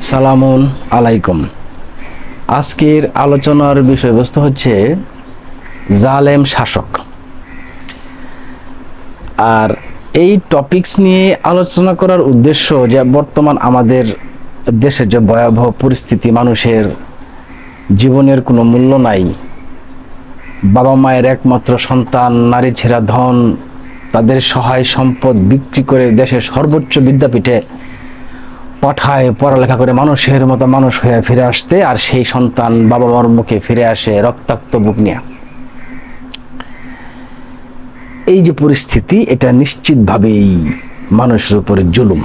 সালামুন আলাইকুম। আজকের আলোচনার বিষয়বস্তু হচ্ছে জালেম শাসক। আর এই টপিকস নিয়ে আলোচনা করার উদ্দেশ্য যে বর্তমান আমাদের দেশের যে ভয়াবহ পরিস্থিতি, মানুষের জীবনের কোনো মূল্য নাই। বাবা মায়ের একমাত্র সন্তান, নারী ছেঁড়া ধন, তাদের সহায় সম্পদ বিক্রি করে দেশের সর্বোচ্চ বিদ্যাপীঠে পাঠায়, পড়ালেখা করে মানুষের মতো মানুষ হয়ে ফিরে আসতে, আর সেই সন্তান বাবা মার মুখে ফিরে আসে রক্তাক্ত বুক নিয়ে। এই যে পরিস্থিতি, এটা নিশ্চিতভাবেই মানুষের উপরে জুলুম।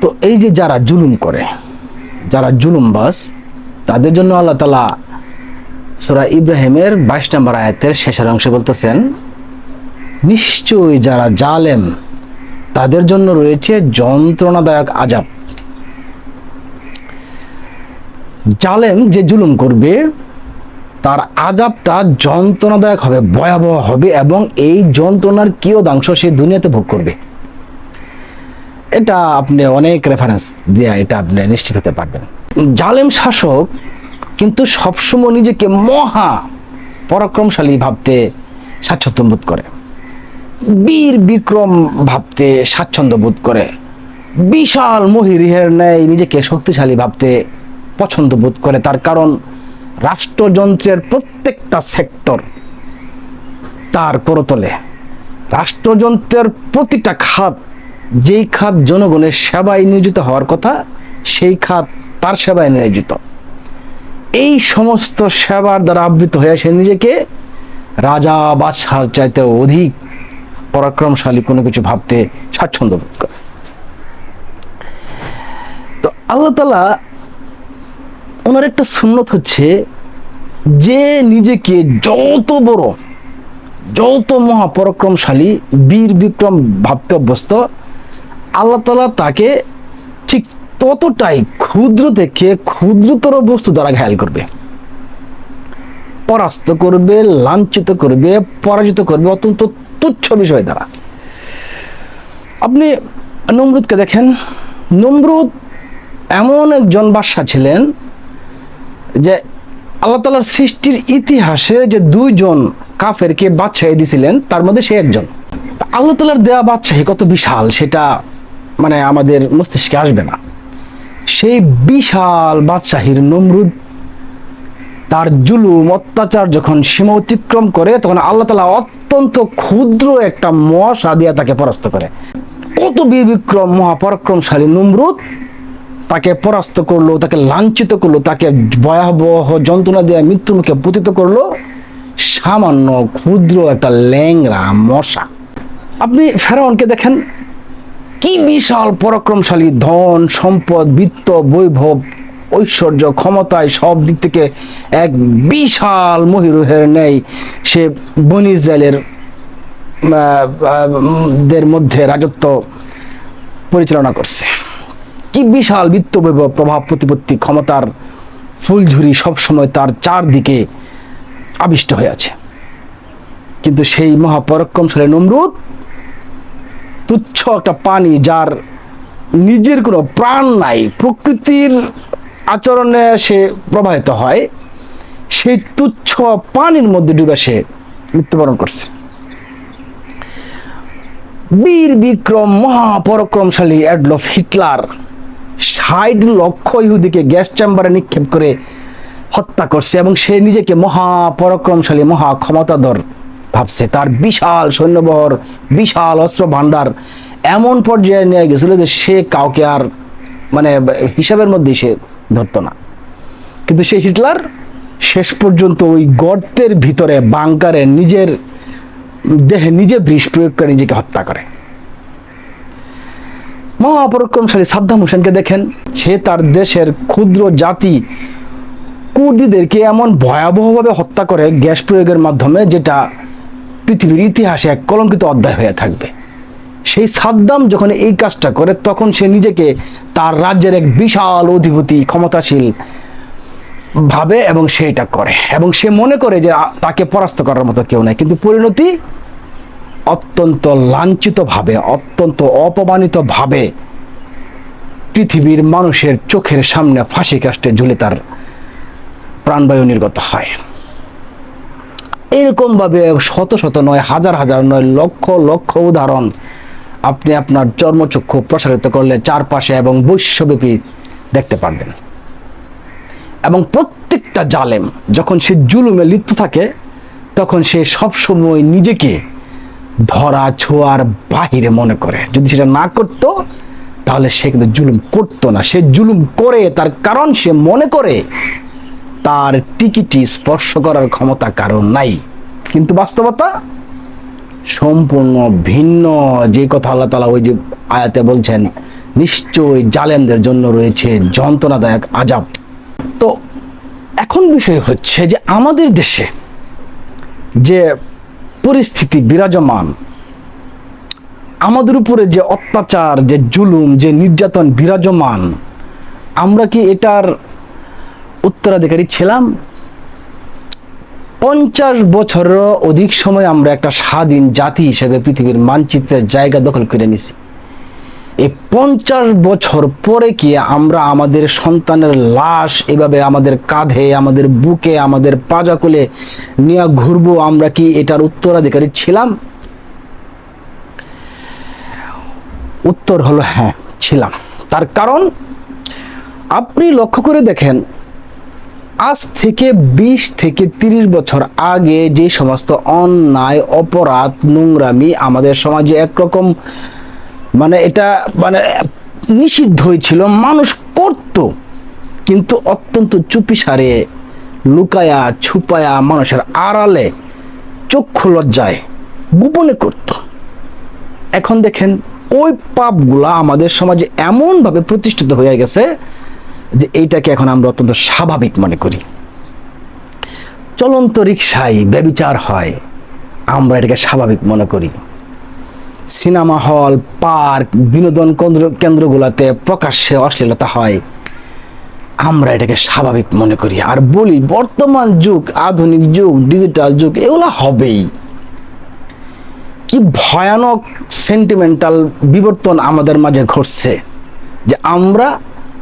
তো এই যে যারা জুলুম করে, যারা জুলুমবাস তাদের জন্য আল্লাহ তালা সোরা ইব্রাহিমের বাইশ নম্বর আয়াতের শেষের অংশে বলতেছেন, নিশ্চয়ই যারা জালেম, তাদের জন্য রয়েছে যন্ত্রণাদায়ক আজাব জালেম যে জুলুম করবে, তার আজাবটা যন্ত্রণাদায়ক হবে, ভয়াবহ হবে এবং এই যন্ত্রণার কিয়দাংশ সে দুনিয়াতে ভোগ করবে। এটা আপনি অনেক রেফারেন্স দিয়ে এটা আপনি নিশ্চিত হতে পারবেন। জালেম শাসক কিন্তু সবসময় নিজেকে মহা পরাক্রমশালী ভাবতে স্বাচ্ছন্দ্য বোধ করে। বীর বিক্রম ভাবতে স্বাচ্ছন্দ্য বোধ করে। বিশাল মহিরিহের ন্যায় নিজেকে শক্তিশালী ভাবতে পছন্দ বোধ করে, তার কারণ রাষ্ট্রযন্ত্রের প্রত্যেকটা সেক্টর তার করতলে। রাষ্ট্রযন্ত্রের প্রতিটা খাত, যেই খাত জনগণের সেবায় নিয়োজিত হওয়ার কথা, সেই খাত তার সেবায় নিয়োজিত। এই সমস্ত সেবার দ্বারা আবৃত হয়ে সে নিজেকে রাজা বাদশার চাইতে অধিক পরাক্রমশালী কোনো কিছু ভাবতে স্বাচ্ছন্দ্য বোধ করে। তো আল্লাহ তালা ওনার একটা সুন্নত হচ্ছে, যে নিজেকে যত বড়, যত মহাপরাক্রমশালী, বীর বিক্রম ভাবতে অভ্যস্ত, আল্লাহ তালা তাকে ঠিক ততটাই ক্ষুদ্র থেকে ক্ষুদ্রতর বস্তু দ্বারা ঘায়াল করবে। পরাস্ত করবে, লাঞ্ছিত করবে, পরাজিত করবে অত্যন্ত তুচ্ছ বিষয় দ্বারা। আপনি নমরুদকে দেখেন। নমরুদ এমন একজন বাদশা ছিলেন যে আল্লাহ তালার সৃষ্টির ইতিহাসে যে দুইজন কাফেরকে বাদশাহী দিছিলেন, তার মধ্যে সে একজন। আল্লাহ তালার দেওয়া বাদশাহী কত বিশাল, সেটা মানে আমাদের মস্তিষ্কে আসবে না। সেই বিশাল বাদশাহীর নমরুদ, তার জুলুম, অত্যাচার যখন সীমা অতিক্রম করে, তখন আল্লাহ তালা অত্যন্ত ক্ষুদ্র একটা মশা দিয়া তাকে পরাস্ত করে। কত বীর মহাপরাক্রমশালী নমরুদ তাকে পরাস্ত করল, তাকে লাঞ্ছিত করল, তাকে ভয়াবহ যন্ত্রণা দিয়ে মৃত্যুর মুখে পতিত করল সামান্য ক্ষুদ্র একটা ল্যাংরা মশা। আপনি ফেরাউনকে দেখেন, কি বিশাল পরাক্রমশালী ধন, সম্পদ, বৃত্ত, বৈভব, ঐশ্বর্য, ক্ষমতায় সব দিক থেকে এক বিশাল মহিরুহের নেই সে বন ইসরায়েলের দের মধ্যে রাজত্ব পরিচালনা করছে। কি বিশাল বিত্ত প্রভাব প্রতিপত্তি ক্ষমতার ফুলঝুরি সবসময় তার চারদিকে আবিষ্ট হয়ে আছে। কিন্তু সেই মহাপরাক্রমশালী নমরুদ তুচ্ছ একটা পানি যার নিজের কোনো প্রাণ নাই, প্রকৃতির আচরণে সে প্রবাহিত হয়, সেই তুচ্ছ পানির মধ্যে ডুবে সে মৃত্যুবরণ করছে। বীর বিক্রম মহাপরাক্রমশালী অ্যাডলফ হিটলার ষাট লক্ষ ইহুদিকে গ্যাস চেম্বারে নিক্ষেপ করে হত্যা করছে এবং সে নিজেকে মহাপরাক্রমশালী মহা ক্ষমতাধর ভাবছে। তার বিশাল সৈন্যবহর, বিশাল অস্ত্র ভাণ্ডার এমন পর্যায়ে নিয়ে গেছিল যে সে কাউকে আর মানে হিসাবের মধ্যে সে ধরতো না। কিন্তু সে হিটলার শেষ পর্যন্ত ওই গর্তের ভিতরে, বাংকারে নিজের দেহে নিজে বিষ প্রয়োগ করে নিজেকে হত্যা করে। মহাপরাক্রমশালী সাদ্দাম হোসেনকে দেখেন। সে তার দেশের ক্ষুদ্র জাতি কুর্দিদেরকে এমন ভয়াবহভাবে হত্যা করে গ্যাস প্রয়োগের মাধ্যমে, যেটা পৃথিবীর ইতিহাসে এক কলঙ্কিত অধ্যায় হয়ে থাকবে। সেই সাদ্দাম যখন এই কাজটা করে, তখন সে নিজেকে তার রাজ্যের এক বিশাল অধিপতি ক্ষমতাশীল ভাবে এবং সে এটা করে। এবং সে মনে করে যে তাকে পরাস্ত করার মতো কেউ নাই। কিন্তু পরিণতি অত্যন্ত লাঞ্ছিত ভাবে অত্যন্ত অপমানিত ভাবে পৃথিবীর মানুষের চোখের সামনে ফাঁসি কাষ্টে ঝুলে তার প্রাণবায়ু নির্গত হয়। এরকম ভাবে শত শত নয়, হাজার হাজার নয়, লক্ষ লক্ষ উদাহরণ আপনি আপনার চর্মচক্ষু প্রসারিত করলে চারপাশে এবং বৈশ্বব্যাপী দেখতে পারবেন। এবং প্রত্যেকটা জালেম যখন সে জুলুমে লিপ্ত থাকে, তখন সে সবসময় নিজেকে ধরা ছোঁয়ার বাহিরে মনে করে। যদি সেটা না করত, তাহলে সে কিন্তু জুলুম করতো না। সে জুলুম করে, তার কারণ সে মনে করে, তার টিকিটি স্পর্শ করার ক্ষমতা কারণ নাই। কিন্তু বাস্তবতা সম্পূর্ণ ভিন্ন। যে কথা আল্লাহ তালা ওই যে আয়াতে বলছেন, নিশ্চয়ই জালেমদের জন্য রয়েছে যন্ত্রণাদায়ক আজাব তো এখন বিষয় হচ্ছে যে আমাদের দেশে যে পরিস্থিতি বিরাজমান। আমাদের উপরে যে অত্যাচার, যে জুলুম, যে নির্যাতন বিরাজমান, আমরা কি এটার উত্তরাধিকারী ছিলাম? পঞ্চাশ বছরেরও অধিক সময় আমরা একটা স্বাধীন জাতি হিসেবে পৃথিবীর মানচিত্রের জায়গা দখল করে নিছি। এই পঞ্চাশ বছর পরে কি আমরা আমাদের সন্তানের লাশ এভাবে আমাদের কাঁধে, আমাদের বুকে, আমাদের পাজাকুলে নিয়ে ঘুরবো? আমরা কি এটার উত্তরাধিকারী ছিলাম? উত্তর হলো হ্যাঁ ছিলাম। তার কারণ, আপনি লক্ষ্য করে দেখেন, আজ থেকে বিশ থেকে তিরিশ বছর আগে যে সমস্ত অন্যায়, অপরাধ, নোংরামি আমাদের সমাজে একরকম মানে এটা মানে নিষিদ্ধ হয়েছিল মানুষ করত। কিন্তু অত্যন্ত চুপি সারে লুকায়া, ছুপায়া মানুষের আড়ালে চক্ষু লজ্জায় গোপনে করত। এখন দেখেন, ওই পাপগুলা আমাদের সমাজে এমনভাবে প্রতিষ্ঠিত হয়ে গেছে যে এইটাকে এখন আমরা অত্যন্ত স্বাভাবিক মনে করি। চলন্ত রিক্সায় ব্যবিচার হয়, আমরা এটাকে স্বাভাবিক মনে করি। সিনেমা হল, পার্ক, বিনোদন কেন্দ্র, কেন্দ্রগুলোতে প্রকাশ্যে অশ্লীলতা হয়। আমরা এটাকে স্বাভাবিক মনে করি। আর বলি, বর্তমান যুগ, আধুনিক যুগ, ডিজিটাল যুগ, এগুলো হবেই। কি ভয়ানক সেন্টিমেন্টাল বিবর্তন আমাদের মাঝে ঘটছে যে আমরা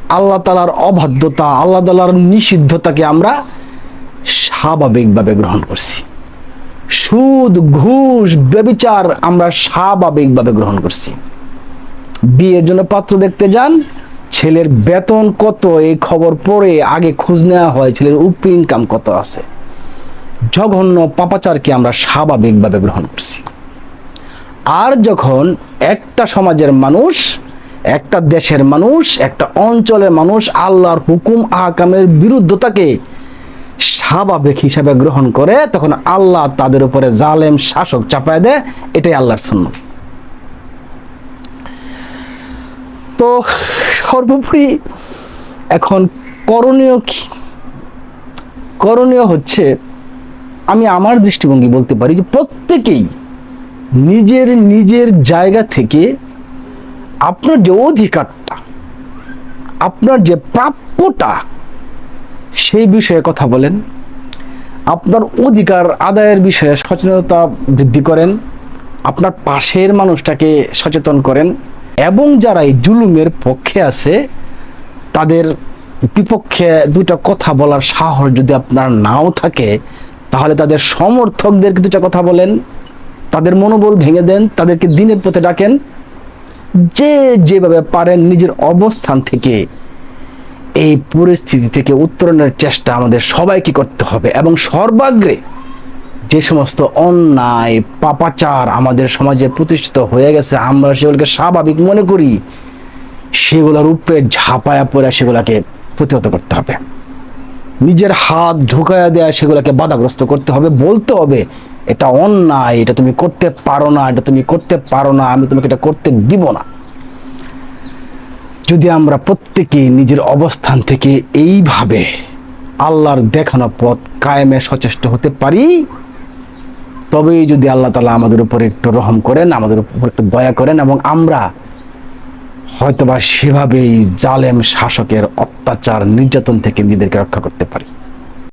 আল্লাহ তালার অবাধ্যতা, আল্লাহ তালার নিষিদ্ধতাকে আমরা স্বাভাবিকভাবে গ্রহণ করছি। সুদ, ঘুষ, ব্যবিচার আমরা স্বাভাবিকভাবে গ্রহণ করছি। বিয়ের জন্য পাত্র দেখতে যান, ছেলের বেতন কত, এই খবর পড়ে আগে খোঁজ নেওয়া হয় ছেলের উপরি ইনকাম কত আছে। জঘন্য পাপাচারকে আমরা স্বাভাবিকভাবে গ্রহণ করছি। আর যখন একটা সমাজের মানুষ, একটা দেশের মানুষ, একটা অঞ্চলের মানুষ আল্লাহর হুকুম, আহকামের বিরুদ্ধতাকে স্বাভাবিক হিসাবে গ্রহণ করে, তখন আল্লাহ তাদের উপরে জালেম, শাসক চাপায় দেয়, এটাই আল্লাহর সুন্নত। তো সর্বোপরি এখন করণীয় কি? করণীয় হচ্ছে, আমি আমার দৃষ্টিভঙ্গি বলতে পারি যে প্রত্যেকেই নিজের নিজের জায়গা থেকে আপনার যে অধিকারটা, আপনার যে প্রাপ্যটা সেই বিষয়ে কথা বলেন। আপনার অধিকার আদায়ের বিষয়ে সচেতনতা বৃদ্ধি করেন। আপনার পাশের মানুষটাকে সচেতন করেন এবং যারা এই জুলুমের পক্ষে আছে, তাদের বিপক্ষে দুটা কথা বলার সাহস যদি আপনার নাও থাকে, তাহলে তাদের সমর্থকদেরকে দুটা কথা বলেন? তাদের মনোবল ভেঙে দেন, তাদেরকে দিনের পথে ডাকেন। যে যেভাবে পারেন নিজের অবস্থান থেকে এই পরিস্থিতি থেকে উত্তরণের চেষ্টা আমাদের সবাইকে করতে হবে এবং সর্বাগ্রে যে সমস্ত অন্যায়, পাপাচার আমাদের সমাজে প্রতিষ্ঠিত হয়ে গেছে, আমরা সেগুলোকে স্বাভাবিক মনে করি সেগুলোর উপরে ঝাঁপায়া পড়ে সেগুলোকে প্রতিহত করতে হবে। নিজের হাত ঢুকায়া দেয়া সেগুলোকে বাধাগ্রস্ত করতে হবে, বলতে হবে, এটা অন্যায়, এটা তুমি করতে পারো না, এটা তুমি করতে পারো না, আমি তোমাকে এটা করতে দিব না। যদি আমরা প্রত্যেকে নিজের অবস্থান থেকে এইভাবে আল্লাহর দেখানো পথ কায়েমে সচেষ্ট হতে পারি, তবেই যদি আল্লাহ তালা আমাদের উপর একটু রহম করেন, আমাদের উপর একটু দয়া করেন এবং আমরা হয়তোবা সেভাবেই জালেম শাসকের অত্যাচার, নির্যাতন থেকে নিজেদেরকে রক্ষা করতে পারি।